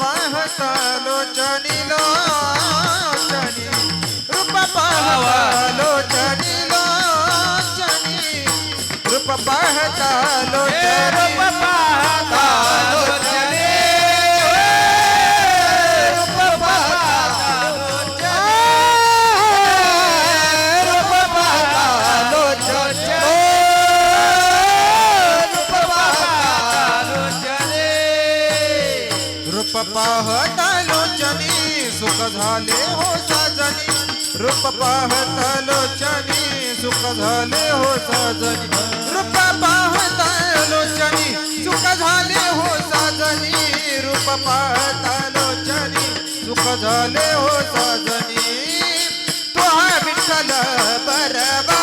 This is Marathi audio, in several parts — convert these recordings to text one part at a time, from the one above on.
पाहता लोचनी लोचनी रूप पाहवा लोचनी लोचनी रूप पाहता लोचनी रूप पाहता लोचनी सुख झाले हो साजनी. रूप पाहता लोचनी सुख झाले हो साजनी. रूप पाहता सुख झाले हो साजनी. रूप पाहता लोचनी सुख झाले हो साजनी. तो हा विठ्ठल बरबा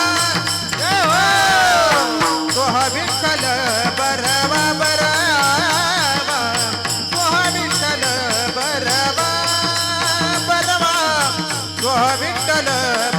गोविंद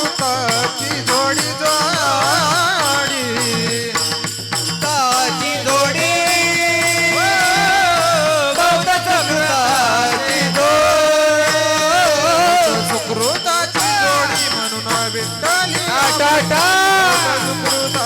तुकाची जोडी जोडी ताची जोडी. गौताची जोडी. सुकृताची जोडी म्हणून विठ्ठली टाटा सुकृता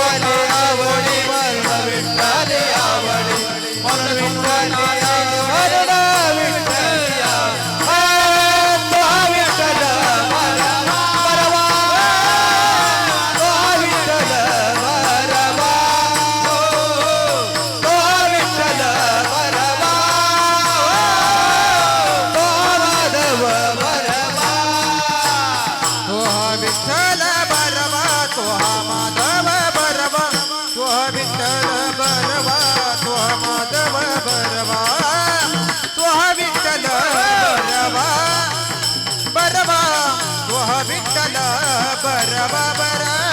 அவளே அவளே அவளே அவளே அவளே विठ्ठल बरवा तुह माधव बरवा तुह विठ्ठल बरवा बरवा तुह विठ्ठल बरवा बरवा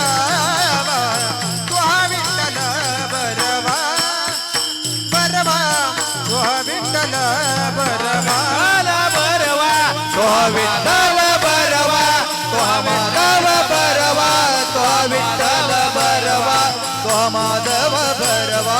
స్వమాధవ భరవా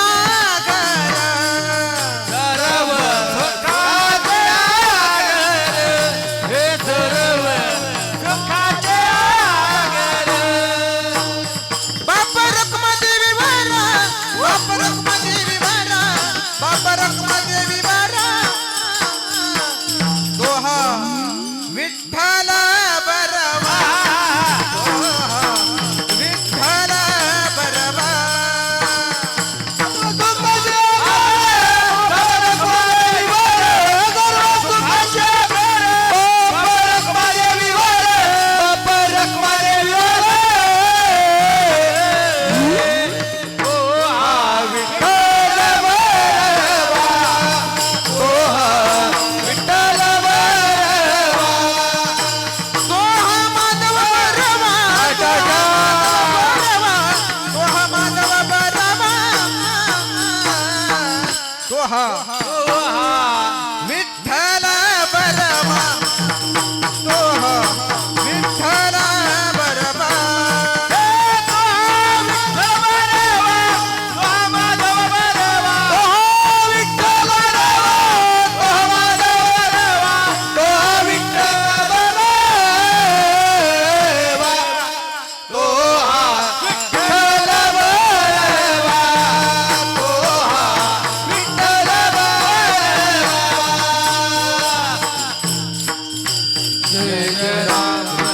ಆಹಾ